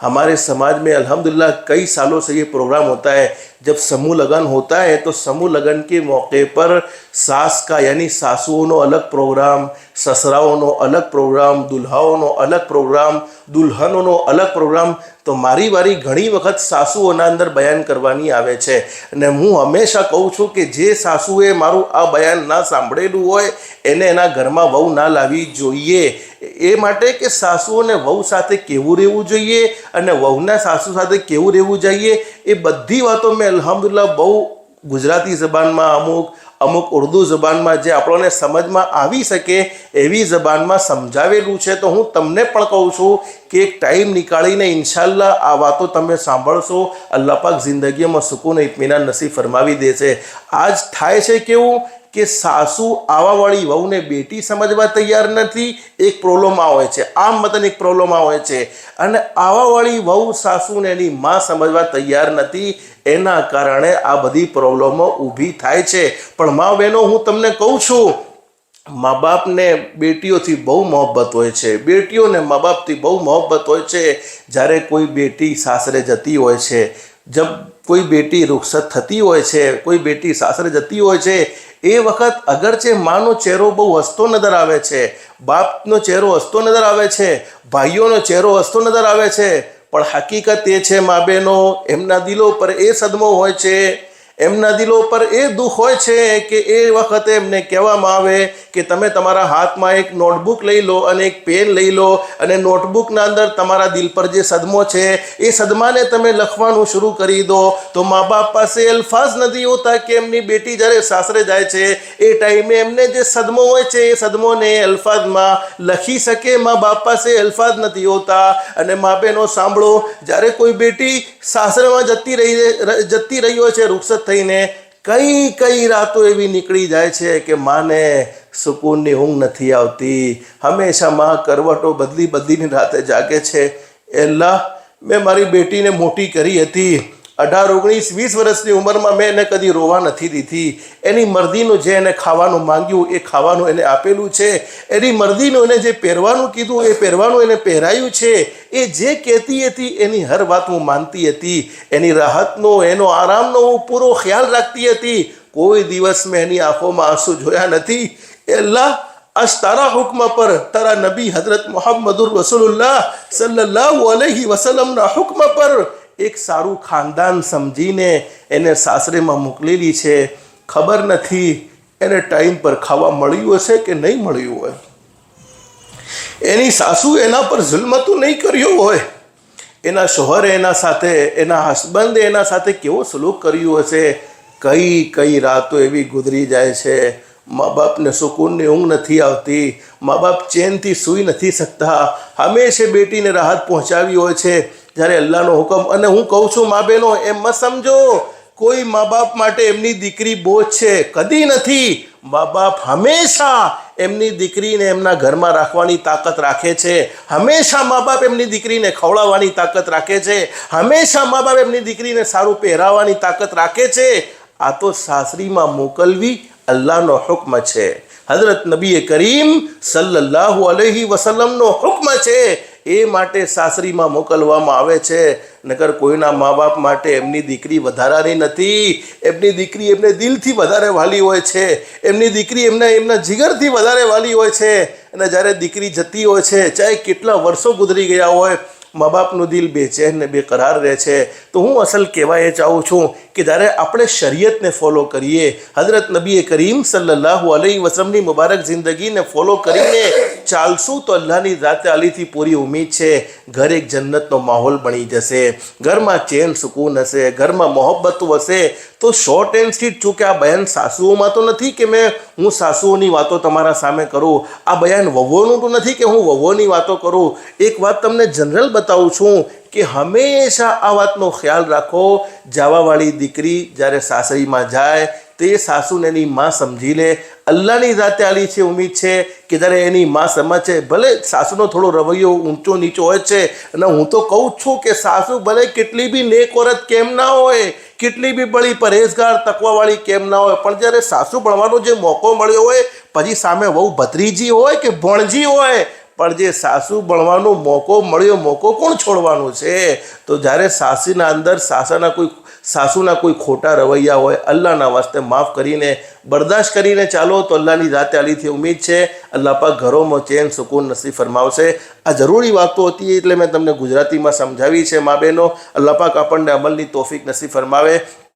हमारे समाज में अल्हम्दुलिल्लाह कई सालों से ये प्रोग्राम होता है। जब समूह लगन होता है तो समूह लगन के मौके पर सास का, यानी सासुओं अलग प्रोग्राम ससराओं अलग प्रोग्राम दुल्हाओं अलग प्रोग्राम दुल्हनों अलग प्रोग्राम તો મારી વારી ઘણી વખત સાસુઓના અંદર બયાન કરવાની આવે છે. અને હું હંમેશા કહું છું કે જે સાસુએ મારું આ બયાન ના સાંભળેલું હોય, એને એના ઘરમાં વહુ ના લાવવી જોઈએ. એ માટે કે સાસુઓને વહુ સાથે કેવું રહેવું જોઈએ અને વહુના સાસુ સાથે કેવું રહેવું જોઈએ, એ બધી વાતો મેં અલ્હમ્દુલિલ્લાહ બહુ ગુજરાતી જબાનમાં અમુક અમુક ઉર્દુ જબાનમાં જે આપણને સમજમાં આવી શકે એવી જબાનમાં સમજાવેલું છે. તો હું તમને પણ કહું છું કે એક ટાઈમ નીકાળીને ઇન્શાલ્લાહ આ વાતો તમે સાંભળશો, અલ્લાહ પાક જિંદગીમાં સુકૂન ઇતમિનાન નસીબ ફરમાવી દે છે. આજ થાય છે કેવું? કે સાસુ આવાવાળી વહુને બેટી સમજવા તૈયાર નથી, એક પ્રોબ્લેમમાં હોય છે. આમ મતન એક પ્રોબ્લેમ હોય છે. અને આવાવાળી વહુ સાસુને એની માં સમજવા તૈયાર નથી, એના કારણે આ બધી પ્રોબ્લેમો ઊભી થાય છે. પણ મા બહેનો, હું તમને કહું છું મા બાપને બેટીઓથી બહુ મોહબ્બત હોય છે. બેટીઓને મા બાપથી બહુ મોહબ્બત હોય છે. જ્યારે કોઈ બેટી સાસરે જતી હોય છે, જબ કોઈ બેટી રુખસત થતી હોય છે, કોઈ બેટી સાસરે જતી હોય છે, એ વખત અગરચે માનો ચહેરો બહુ હસતો નજર આવે છે, બાપનો ચહેરો હસતો નજર આવે છે, ભાઈઓનો ચહેરો હસતો નજર આવે છે, પણ હકીકત એ છે મા બહેનો એમના દિલો પર એ સદમો હોય છે એમના દિલો પર એ દુઃખ હોય છે કે એ વખતે એમને કહેવામાં આવે કે તમે તમારા હાથમાં એક નોટબુક લઈ લો અને એક પેન લઈ લો અને નોટબુકના અંદર તમારા દિલ પર જે સદમો છે, એ સદમાને તમે લખવાનું શરૂ કરી દો. તો મા બાપ પાસે અલ્ફાઝ નથી હોતા કે એમની બેટી જ્યારે સાસરે જાય છે, એ ટાઈમે એમને જે સદમો હોય છે, એ સદમોને અલ્ફાઝમાં લખી શકે. મા બાપ પાસે અલ્ફાઝ નથી હોતા. અને મા બહેનો સાંભળો, જ્યારે કોઈ બેટી સાસરેમાં જતી રહી જતી રહી હોય છે, રૂખસત થઈને કઈ કઈ રાતો એવી નીકળી જાય છે કે માને સુકૂનની ઊંઘ નથી આવતી. હંમેશા માં કરવટો બદલી બદલીને રાતે જાગે છે. એલ્લા મેં મારી બેટીને મોટી કરી હતી. અઢાર, ઓગણીસ, વીસ વર્ષની ઉંમરમાં મેં એને કદી રોવા નથી દીધી. એની મરદીનું જે એને ખાવાનું માંગ્યું, એ ખાવાનું એને આપેલું છે. એની મરદીનું એને જે પહેરવાનું કીધું, એ પહેરવાનું એને પહેરાયું છે. એ જે કહેતી હતી, એની હર વાત હું માનતી હતી. એની રાહતનો, એનો આરામનો હું પૂરો ખ્યાલ રાખતી હતી. કોઈ દિવસ મેં એની આંખોમાં આંસુ જોયા નથી. એ અલ્લાહ આજ તારા હુકમ પર, તારા નબી હજરત મોહમ્મદુર રસુલ્લાહ સલ્લાહ અલહી વસલમના હુકમ પર એક સારું ખાનદાન સમજીને એને સાસરેમાં મોકલેલી છે. ખબર નથી એને ટાઈમ પર ખાવા મળ્યું હશે કે નહીં મળ્યું હોય. એની સાસુ એના પર જુલ્મ તો નહીં કર્યું હોય. એના શોહરે એના સાથે, એના હસબન્ડે એના સાથે કેવો સલુક કર્યું હશે? કઈ કઈ રાતો એવી ગુજરી જાય છે. મા બાપને સુકૂનની ઊંઘ નથી આવતી. મા બાપ ચેનથી સૂઈ નથી શકતા. હંમેશા બેટીને રાહત પહોંચાવી હોય છે. જ્યારે અલ્લાહનો હુકમ અને હું કહું છું, મા બહેનો, એમ સમજો, કોઈ મા બાપ માટે એમની દીકરી બોજ છે, કદી નથી. મા બાપ હંમેશા એમની દીકરીને એમના ઘરમાં રાખવાની તાકાત રાખે છે. હંમેશા મા બાપ એમની દીકરીને ખવડાવવાની તાકાત રાખે છે. હંમેશા મા બાપ એમની દીકરીને સારું પહેરાવવાની તાકાત રાખે છે. આ તો સાસરીમાં મોકલવી અલ્લાહનો હુક્મ છે. હઝરત નબી કરીમ સલ્લાહુ અલહી વસલ્લમનો હુક્મ છે. એ માટે સાસરીમાં મોકલવામાં આવે છે. નકર કોઈના મા બાપ માટે એમની દીકરી વધારાની નથી. એમની દીકરી એમને દિલથી વધારે વાલી હોય છે. એમની દીકરી એમને, એમના જીગરથી વધારે વાલી હોય છે. અને જ્યારે દીકરી જતી હોય છે, ચાહે કેટલા વર્ષો ગુજરી ગયા હોય મા બાપનું દિલ બેચેન ને બેકરાર રહે છે. તો હું અસલ કહેવા એ ચાહું છું કે જ્યારે આપણે શરીયતને ફોલો કરીએ હજરત નબીએ કરીમ સલ્લલ્લાહુ અલહી વસલમની મુબારક જિંદગીને ફોલો કરીને ચાલશું તો અલ્લાહની જાતે અલીથી પૂરી ઉમીદ છે, ઘર એક જન્નતનો માહોલ બની જશે. ઘરમાં ચેન સુકૂન હશે, ઘરમાં મોહબ્બત હશે તો શોર્ટ એન્ડ સ્વીટ ચૂકે આ બયાન સાસુઓમાં તો નથી કે મેં હું સાસુઓની વાતો તમારા સામે કરું? આ બયાન વવોનું તો નથી કે હું વવોની વાતો કરું? એક વાત તમને જનરલ બતાવું છું કે હંમેશા આ વાતનો ખ્યાલ રાખો. જાવાવાળી દીકરી જ્યારે સાસરીમાં જાય તે સાસુને એની માં સમજી લે. અલ્લાહની જાતે આલી છે, ઉમીદ છે કે જ્યારે એની માં સમજે ભલે સાસુનો થોડો રવૈયો ઊંચો નીચો હોય છે, અને હું તો કહું છું કે સાસુ ભલે કેટલી બી નેક ઓરત કેમ ના હોય, કેટલી બી બળી પરેશગાર, તકવાવાળી કેમ ના હોય, પણ જ્યારે સાસુ ભણવાનો જે મોકો મળ્યો હોય, પછી સામે વહુ ભત્રીજી હોય કે ભણજી હોય, પણ જે સાસુ ભણવાનો મોકો મળ્યો, મોકો કોણ છોડવાનો છે? તો જ્યારે સાસીના અંદર સાસાના કોઈ સાસુના કોઈ ખોટા રવૈયા હોય, અલ્લાહના વાસ્તે માફ કરીને, બરદાશ્ત કરીને ચાલો તો અલ્લાહની રાતે આલીથી ઉમ્મીદ છે, અલ્લાહ પાક ઘરોમાં ચેન, સુકૂન નસીબ ફરમાવશે. આ જરૂરી વાતો હતી એટલે મેં તમને ગુજરાતીમાં સમજાવી છે, મા બહેનો અલ્લાહ પાક આપણને અમલની તોફીક નસીબ ફરમાવે.